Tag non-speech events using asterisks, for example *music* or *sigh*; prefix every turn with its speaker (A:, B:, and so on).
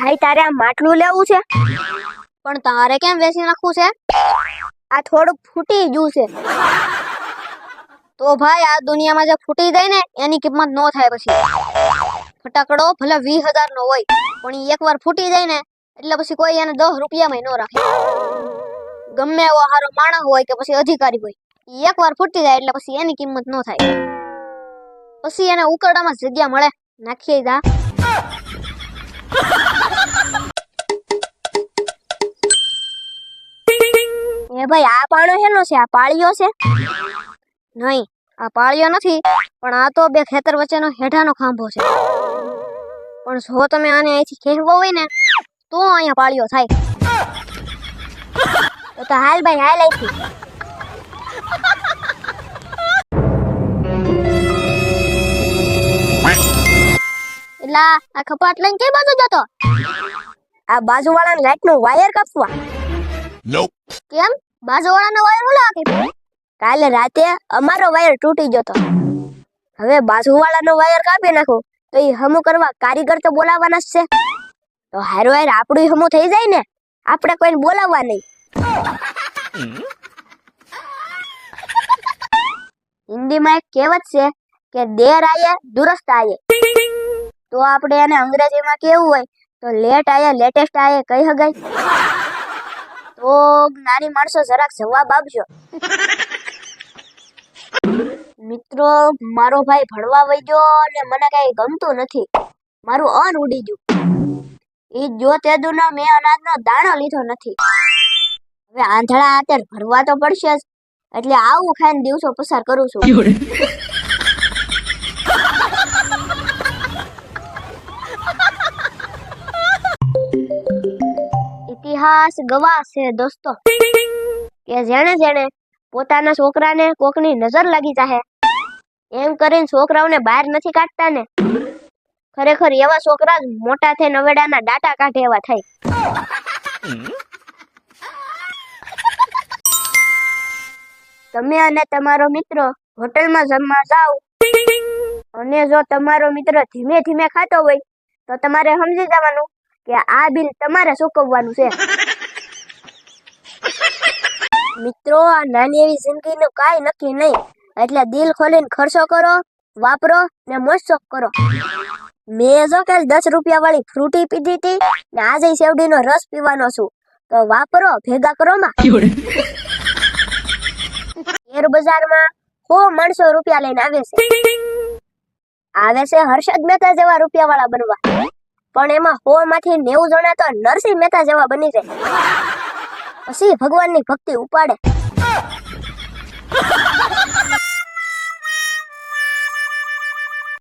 A: ભાઈ તારે આ માટલું લેવું છે?
B: પણ તારે કેમ વેચી નાખવું છે?
A: આ થોડુંક ફૂટી ગયું છે.
B: તો ભાઈ આ દુનિયામાં જે ફૂટી જાય ને એની કિંમત નો થાય પછી. ફટાકડો ભલે વીસ હજાર નો હોય પણ ઈ એકવાર ફૂટી જાય ને એટલે પછી કોઈ એને દસ રૂપિયામાં ન રાખે. ગમે એવો હારો માણસ હોય કે પછી અધિકારી હોય ઈ એકવાર ફૂટી જાય એટલે પછી એની કિંમત ન થાય. પછી એને ઉકરડામાં જગ્યા મળે. નાખીએ જા
A: એ ભાઈ આ પાણો હેનો છે? આ પાળિયો છે?
B: નહીં આ પાળિયો નથી પણ આ તો બે ખેતર વચ્ચેનો હેઠાનો ખાંભો છે. પણ જો તમે આને અહીંથી ખેંચવો હોય ને તો અહીંયા પાળિયો થાય.
A: તો તો હાલ ભાઈ હાલ અહીંથી.
B: એટલે આ ખપાટ લઈને કઈ બાજુ જતો?
A: આ બાજુવાળાની લાઈટનું વાયર કાપવા
B: કેમ? બાજુવાળાનો વાયર હું લાગે
A: કાલે રાતે અમારો વાયર તૂટી ગયો હવે બાજુવાળાનો વાયર કાપી નાખો. તો એ હમું કરવા કારીગર તો બોલાવવાના જ છે. તો હારો વાયર આપણું હમું થઈ જાય ને? આપણે કોઈને બોલાવવા નહીં. હિન્દીમાં એક કહેવત છે કે દેર આયે, દુરસ્ત આયે તો આપણે એને અંગ્રેજીમાં કેવું હોય? તો લેટ આયે, લેટેસ્ટ આયે કઈ હગાય. તો નાની માણસો જરાક જવાબ આપજો. *laughs* મિત્રો મારો ભાઈ ભણવા ગયો અને મને કઈ ગમતું નથી. મારું અન ઉડી ગયું. એ જો તે દુનો મેં અનાજનો દાણો લીધો નથી. હવે આંધળા અત્યારે ભરવા તો પડશે જ. એટલે આવું ખાઈને દિવસો પસાર કરું છું. ઇતિહાસ ગવાહ છે, દોસ્તો. કે જેણે જેણે પોતાના છોકરાને કોકની નજર લાગી જાહે. એમ કરીને છોકરાઓને બહાર નથી કાઢતા ને? ખરેખર એવા છોકરા જ મોટા થઈને નવેડાના ડાટા કાઢે એવા થાય. તમે અને તમારો મિત્ર હોટલમાં જમવા જાઓ. અને જો તમારો મિત્ર ધીમે ધીમે ખાતો હોય, તો તમારે સમજી જવાનું કે આ બિલ તમારે ચૂકવવાનું છે. મિત્રો, આ નાની એવી જિંદગીનું કાંઈ નક્કી નહીં. એટલે દિલ ખોલીને ખર્ચો કરો, વાપરો ને મોજશોખ કરો. મેં જો કાલ દસ રૂપિયા વાળી ફ્રૂટી પીધી હતી ને આજે શેવડીનો રસ પીવાનો છું. તો વાપરો, ભેગા કરો માં. શેર બજારમાં હો માણસો રૂપિયા લઈને આવે છે. આવે છે હર્ષદ મહેતા જેવા રૂપિયા વાળા બનવા. પણ એમાં હો માંથી નેવું જણા તો નરસિંહ મહેતા જેવા બની જાય. પછી ભગવાનની ભક્તિ ઉપાડે.